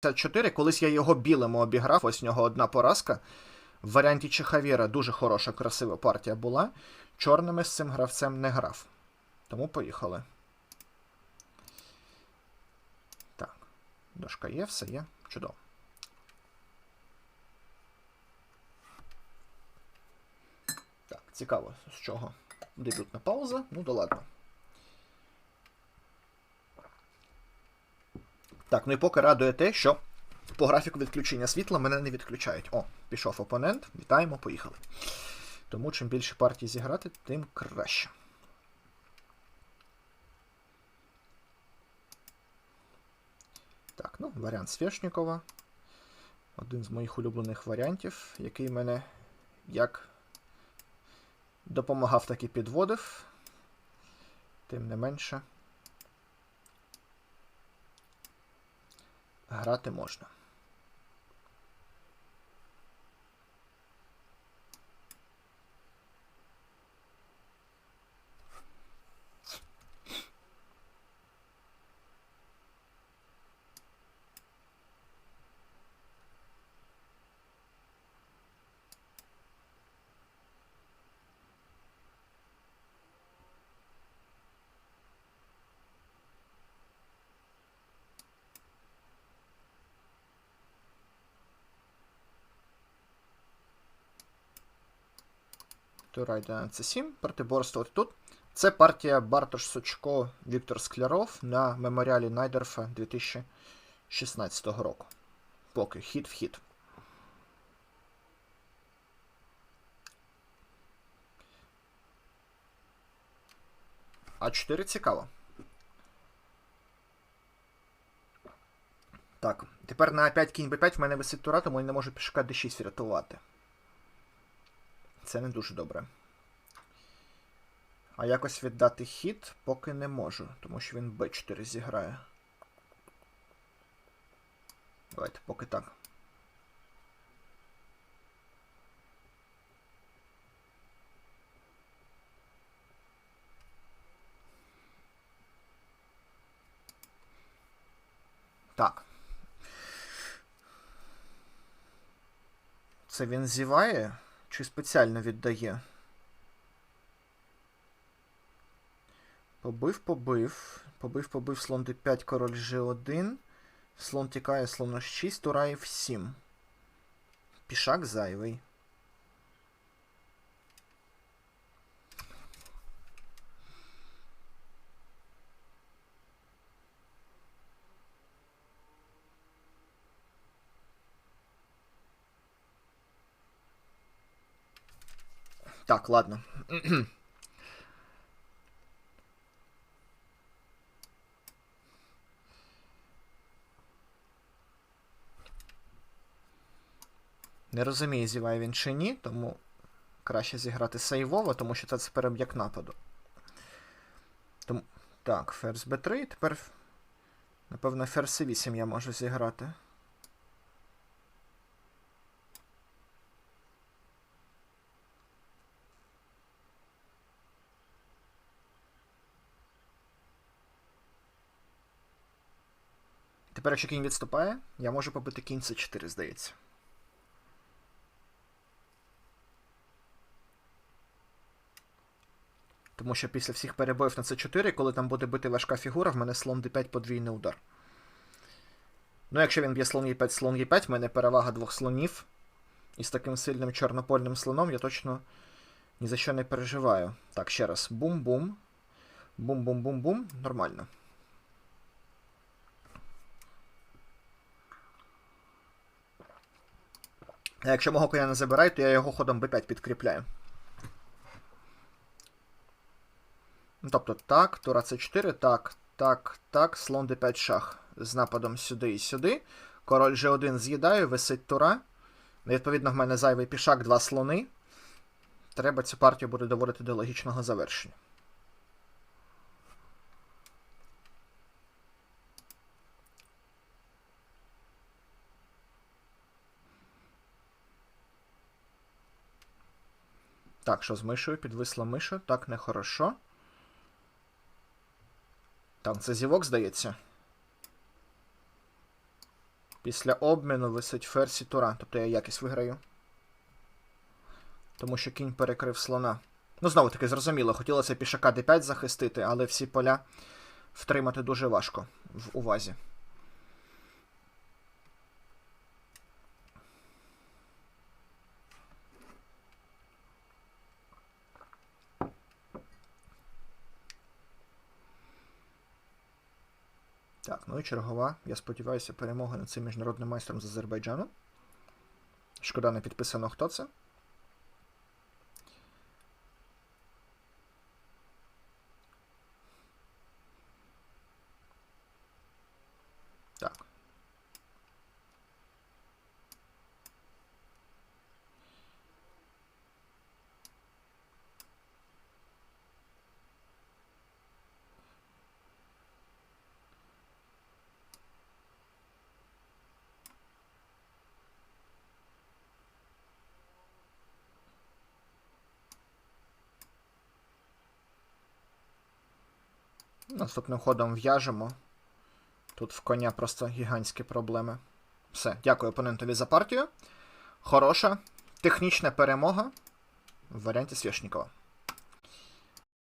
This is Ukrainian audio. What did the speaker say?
54. Колись я його білими обіграв, ось в нього одна поразка. В варіанті Чехавіра дуже хороша, красива партія була. Чорними з цим гравцем не грав. Тому поїхали. Так. Дошка є, все є. Чудово. Так, цікаво, з чого дебютна пауза. Ну да ладно. Так, ну і поки радує те, що по графіку відключення світла мене не відключають. О, пішов опонент. Вітаємо, поїхали. Тому чим більше партій зіграти, тим краще. Так, ну, варіант Свєшнікова. Один з моїх улюблених варіантів, який мене як допомагав, так і підводив. Тим не менше. Грати можна. Тура йде на c7, протиборствувати тут. Це партія Бартош Сучко Віктор Скляров на меморіалі Найдерфа 2016 року. Поки хід в хід. А 4 цікаво. Так, тепер на 5 кінь b5 в мене висить тура, тому я не можу пішка d6 врятувати. Це не дуже добре. А якось віддати хід поки не можу, тому що він b4 зіграє. Давайте поки так. Так. Це він зіває? Чи спеціально віддає? Побив, побив. Побив, побив, слон d5, король g1. Слон тікає, слон h6, тура f7. Пішак зайвий. Так, ладно. Не розумію, зіває він чи ні, тому краще зіграти сейвово, тому що це переб'як нападу. Тому... Так, ферзь b3, тепер, напевно, ферзь c8 я можу зіграти. Тепер, якщо кінь відступає, я можу побити кінь c4, здається. Тому що після всіх перебоїв на c4, коли там буде бити важка фігура, в мене слон d5 подвійний удар. Ну, якщо він б'є слон e5, слон e5, в мене перевага двох слонів. І з таким сильним чорнопольним слоном я точно ні за що не переживаю. Так, ще раз. Бум-бум. Бум-бум-бум-бум. Нормально. А якщо мого коня не забирають, то я його ходом b5 підкріпляю. Ну, Тобто так, тура c4, так, так, так, слон d5 шах з нападом сюди і сюди. Король g1 з'їдаю, висить тура. Відповідно, в мене зайвий пішак, два слони. Треба цю партію буде доводити до логічного завершення. Так, що з мишою? Підвисла миша. Так, нехорошо. Так, це зівок, здається. Після обміну висить ферзь і тура, тобто я якість виграю. Тому що кінь перекрив слона. Ну, знову таки, зрозуміло, хотілося пішака d5 захистити, але всі поля втримати дуже важко в увазі. Так, ну і чергова. Я сподіваюся, перемога над цим міжнародним майстром з Азербайджану. Шкода, не підписано, хто це. Так. Наступним ходом в'яжемо. Тут в коня просто гігантські проблеми. Все, дякую опонентові за партію. Хороша, технічна перемога в варіанті Свєшнікова.